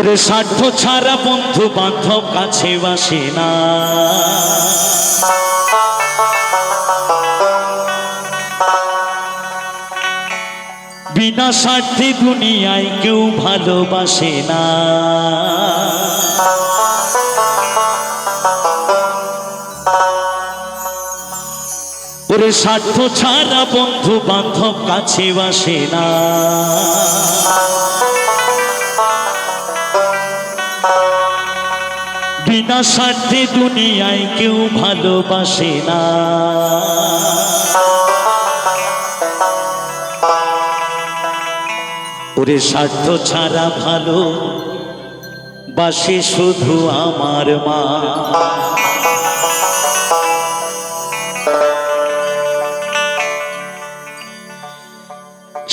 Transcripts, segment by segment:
ওরে স্বার্থ ছাড়া বন্ধু বান্ধব কাছে বাসে না। বিনা স্বার্থে দুনিয়ায় কেউ ভালোবাসে না। ওরে স্বার্থ ছাড়া বন্ধু বান্ধব কাছে বাসে না। বিনা স্বার্থে দুনিয়ায় কেউ ভালোবাসে না। ওরে স্বার্থ ছাড়া ভালো বাসে শুধু আমার মা।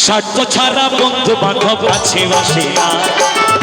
স্বার্থ ছাড়া বন্ধু বান্ধব কাছে বাসে না।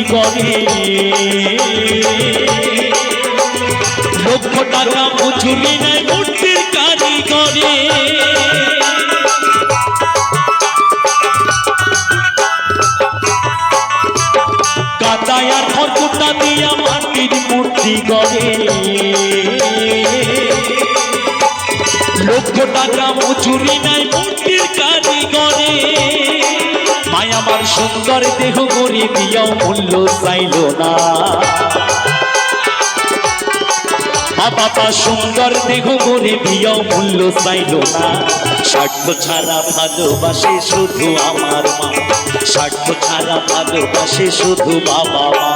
মূর্তি গড়ে লক্ষ টাকা মজুরি নেয় মূর্তির কারিগরে। কাদায়ার খড়কুটা দিয়া মাটির মূর্তি গড়ে। লক্ষ টাকা মজুরি নাই মূর্তির সুন্দর দেহ গড়ি দিয়াও মূল্য চাইল না। বাবা সুন্দর দেহ করে দিয়াও মূল্য চাইল না। স্বার্থ ছাড়া ভালোবাসে শুধু আমার মা। স্বার্থ ছাড়া ভালোবাসে শুধু বাবা মা।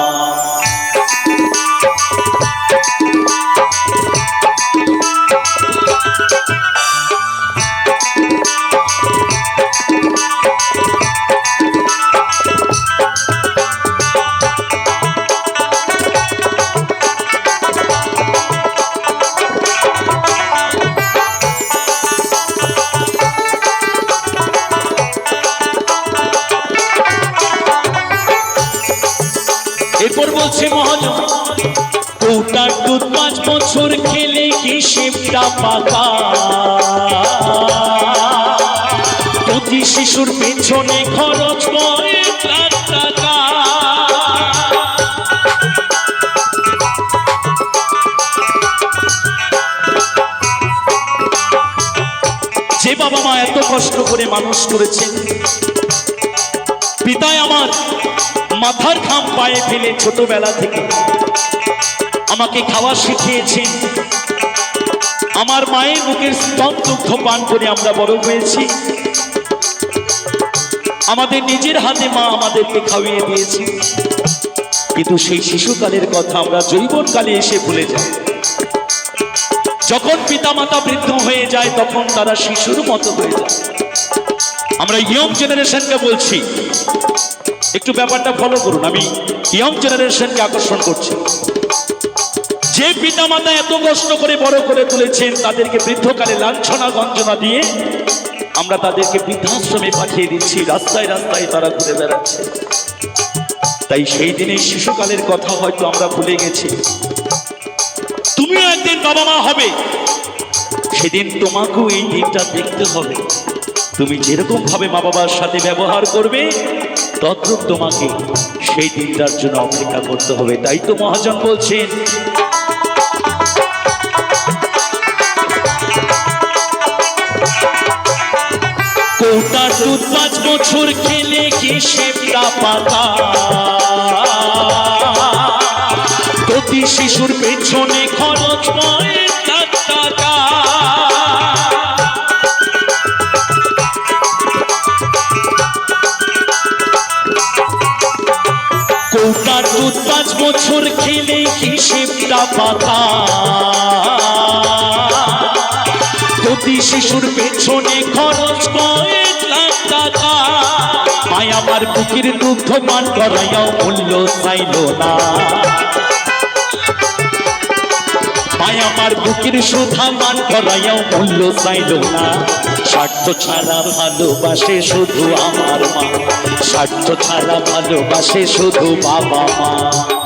দুধ পাঁচ বছর খেলে কি শিবটা পাকা প্রতি শিশুর পেছনে খরচ করে টাকা। যে বাবা মা এত কষ্ট করে মানুষ করেছেন পিতায় আমার মাথার ঘাম পায়ে ফেলে ছোটবেলা থেকে। আমাকে খাওয়া শিখিয়েছেন। আমার মায়ের মুখের স্তন দুগ্ধ পান করে আমরা বড় হয়েছি। আমাদের নিজের হাতে মা আমাদেরকে খাওয়িয়ে দিয়েছে। কিন্তু সেই শিশুকালের কথা আমরা যৌবনকালে এসে ভুলে যাই। যখন পিতামাতা বৃদ্ধ হয়ে যায়, তখন তারা শিশুর মতো হয়ে যায়। আমরা ইয়ং জেনারেশনকে বলছি। একটু ব্যাপারটা ফলো করুন। আমি ইয়ং জেনারেশনকে আকর্ষণ করছি। যে পিতামাতা এত কষ্ট করে বড় করে তুলেছেন, তাদেরকে বৃদ্ধকালে লাঞ্ছনা, গঞ্জনা দিয়ে আমরা তাদেরকে বৃদ্ধাশ্রমে পাঠিয়ে দিচ্ছি। রাস্তায় রাস্তায় তারা ঘুরে বেড়াচ্ছে। তাই সেই দিনে শিশুকালের কথা হয়তো আমরা ভুলে গেছি। তুমিও একদিন বাবা মা হবে। সেদিন তোমাকেও এই দিনটা দেখতে হবে। তুমি যেরকম ভাবে মা বাবার সাথে ব্যবহার করবে, তদ্রুপ তোমাকে সেই দিনটার জন্য অপেক্ষা করতে হবে। তাই তো মহাজন বলছেন কোটা সুদ পাঁচ বছর খেলে কেশেপটা পাতা প্রতি শিশুর পেছনে খরচ কোটা সুদ পাঁচ বছর খেলে কেশেপটা পাতা শিশুর পেছনে খরচ কয়েক লাখ টাকা। মায় আমার বুকের দুগ্ধ পান করাইয়াও মূল্য চাইল না। মায় আমার বুকের সুধা মান করাইয়াও মূল্য চাইল না। স্বার্থ ছাড়া ভালোবাসে শুধু আমার মা। স্বার্থ ছাড়া ভালোবাসে শুধু বাবা মা।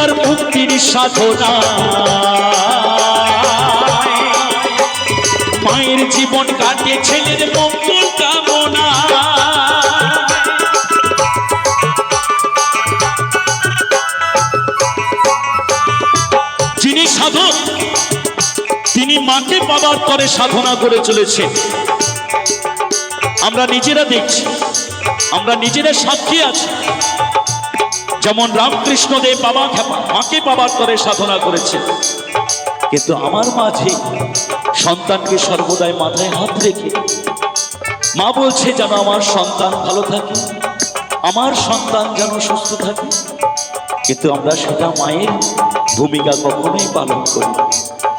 তার মুক্তির সাধনা। মায়ের জীবন কাটে ছেলের মঙ্গল কামনা। যিনি সাধক, তিনি মাকে পাবার পরে সাধনা করে চলেছে আমরা নিজেরা দেখছি, আমরা নিজেরা সাক্ষী আছি। যেমন রামকৃষ্ণ দেব বাবা মাকে পাবার করে সাধনা করেছে। কিন্তু আমার মাঝে সন্তানকে সর্বদাই মাথায় হাত রেখে মা বলছে, যেন আমার সন্তান ভালো থাকে, আমার সন্তান যেন সুস্থ থাকে, কিন্তু আমরা সেটা মায়ের ভূমিকা কখনোই পালন করি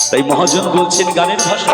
তাই মহাজন বলছেন, গানের ভাষা।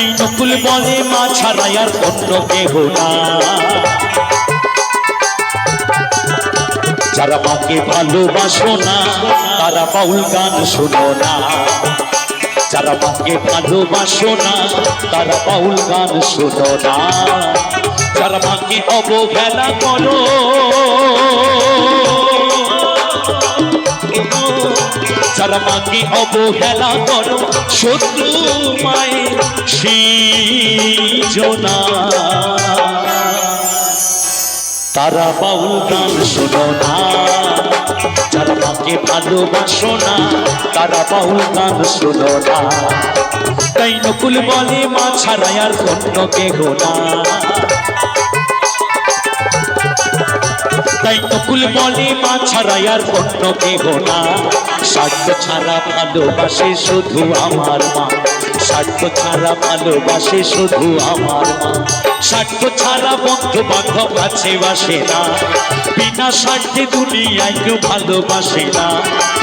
তাই নকুল বলে মা ছাড়াই আর অন্য কেহ না যারা মাকে ভালোবাসো না, তারা বাউল গান শোনো না। যারা মাকে ভালোবাসো না, তারা বাউল গান শোনো না। যারা মাকে অবহেলা করো যারা অবহেলা করো, শত্রু মায়ের সৃজনা। তারা বাউল গান শোনো না। যারা মাকে ভালোবাসো না, তারা বাউল গান শোনো না। তাই নকুল বলে, মা ছাড়াই আর অন্য কেহ না। তাই নকুল বলে মা ছাড়াই আর অন্য কেহ না। স্বার্থ ছাড়া ভালোবাসে শুধু আমার মা। স্বার্থ ছাড়া ভালোবাসে শুধু আমার মা। স্বার্থ ছাড়া বন্ধু বান্ধব আছে বাসে না। বিনা স্বার্থে দুনিয়ায় কেউ ভালোবাসে না।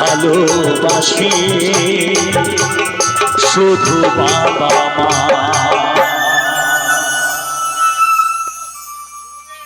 ভালোবাসি। শুধু বাবা মা